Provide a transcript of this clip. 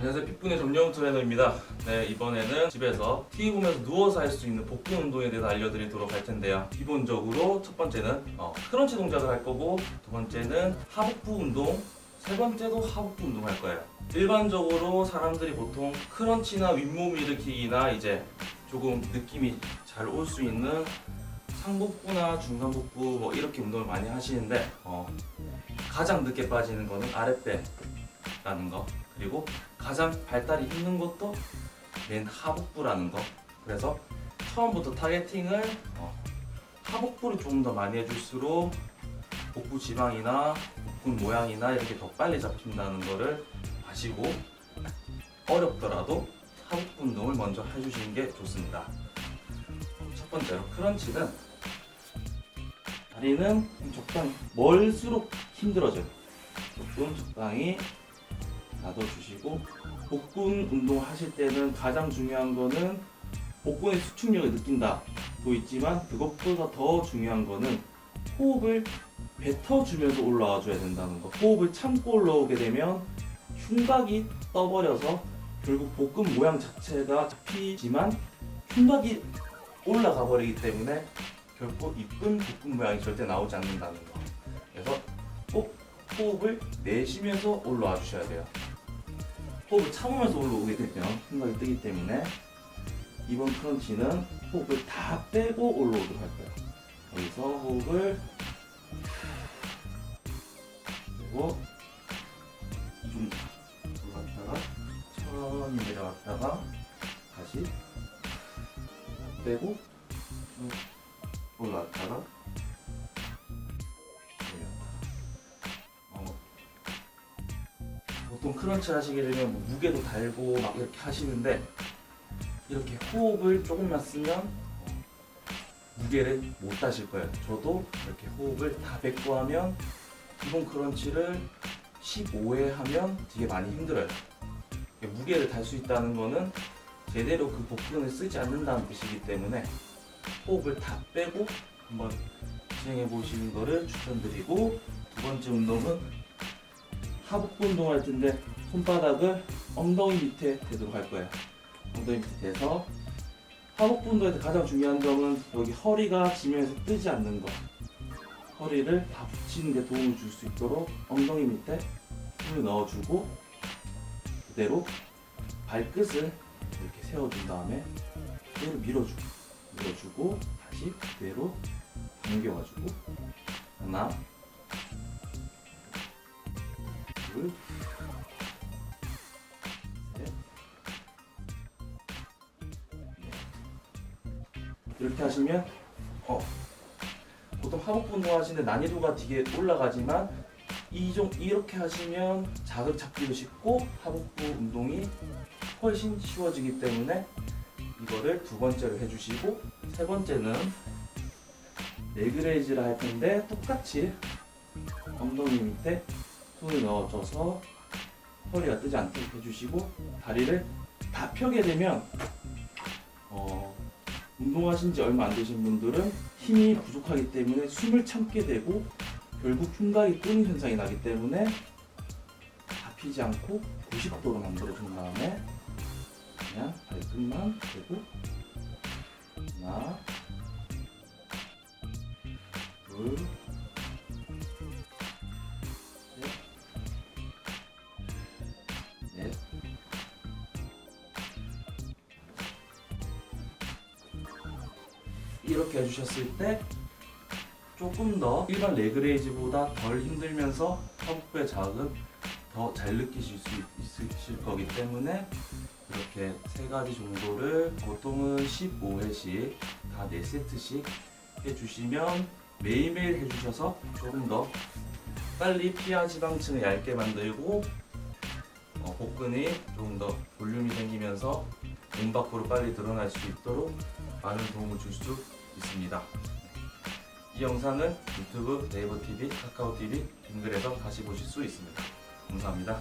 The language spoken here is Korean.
안녕하세요. 빅분의 점령 트레이너입니다. 네 이번에는 집에서 TV 보면서 누워서 할 수 있는 복근 운동에 대해서 알려드리도록 할 텐데요. 기본적으로 첫 번째는 어, 크런치 동작을 할 거고 두 번째는 하복부 운동 세 번째도 하복부 운동 할 거예요. 일반적으로 사람들이 보통 크런치나 윗몸 일으키기나 이제 조금 느낌이 잘 올 수 있는 상복부나 중간복부 뭐 이렇게 운동을 많이 하시는데 어, 가장 늦게 빠지는 거는 아랫배라는 거 그리고 가장 발달이 힘든 것도 맨 하복부라는 거. 그래서 처음부터 타겟팅을 어, 하복부를 조금 더 많이 해줄수록 복부 지방이나 복근 모양이나 이렇게 더 빨리 잡힌다는 거를 아시고 어렵더라도 하복부 운동을 먼저 해주시는 게 좋습니다. 첫 번째로 크런치는 다리는 적당히 멀수록 힘들어져요. 조금 적당히 놔둬주시고 복근 운동 하실 때는 가장 중요한 거는 복근의 수축력을 느낀다도 있지만 그것보다 더 중요한 거는 호흡을 뱉어주면서 올라와 줘야 된다는 거. 호흡을 참고 올라오게 되면 흉곽이 떠버려서 결국 복근 모양 자체가 잡히지만 흉곽이 올라가 버리기 때문에 결국 이쁜 복근 모양이 절대 나오지 않는다는 거. 그래서 꼭 호흡을 내쉬면서 올라와 주셔야 돼요 호흡을 참으면서 올라오게 되면 흉곽이 뜨기 때문에 이번 크런치는 호흡을 다 빼고 올라오도록 할 거예요. 여기서 호흡을 그리고 좀 올라갔다가 천천히 내려갔다가 다시 빼고 내려갔다가 보통 크런치 하시게 되면 뭐 무게도 달고 막 이렇게 하시는데 이렇게 호흡을 조금만 쓰면 어, 무게를 못 다실 거예요. 저도 이렇게 호흡을 다 뱉고 하면 기본 크런치를 15회 하면 되게 많이 힘들어요. 무게를 달 수 있다는 거는 제대로 그 복근을 쓰지 않는다는 뜻이기 때문에 호흡을 다 빼고 한번 진행해 보시는 거를 추천드리고 두 번째 운동은 하복부 운동할 텐데 손바닥을 엉덩이 밑에 대도록 할 거예요. 엉덩이 밑에서 하복부 운동에서 가장 중요한 점은 여기 허리가 지면에서 뜨지 않는 거. 허리를 다 붙이는 데 도움을 줄 수 있도록 엉덩이 밑에 힘을 넣어주고 그대로 발끝을 이렇게 세워준 다음에 그대로 밀어주고 밀어주고 다시 그대로 당겨가지고 하나 둘 셋, 넷. 이렇게 하시면 어 보통 하복부 운동 하시는데 난이도가 되게 올라가지만 이종 이렇게 하시면 자극 잡기도 쉽고 하복부 운동이 훨씬 쉬워지기 때문에 이거를 두 번째로 해주시고 세 번째는 레그레이즈를 할 텐데 똑같이 엉덩이 밑에 손을 넣어줘서 허리가 뜨지 않도록 해주시고 다리를 다 펴게 되면 어, 운동하신 지 얼마 안 되신 분들은 힘이 부족하기 때문에 숨을 참게 되고 결국 흉곽이 뜨는 현상이 나기 때문에 잡히지 않고 90도로 만들어준 다음에 그냥 발끝만 대고 하나 둘 이렇게 해주셨을 때 조금 더 일반 레그레이즈보다 덜 힘들면서 허벅부의 자극은 더잘 느끼실 수 있- 있으실 거기 때문에 이렇게 세 가지 정도를 보통은 15회씩 다 4세트씩 해주시면 매일매일 해주셔서 조금 더 빨리 피하 지방층을 얇게 만들고 어, 복근이 조금 더 볼륨이 생기면서 몸 밖으로 빨리 드러날 수 있도록 많은 도움을 줄 수 있습니다. 이 영상은 유튜브, 네이버 TV, 카카오 TV, 빙글에서 다시 보실 수 있습니다. 감사합니다.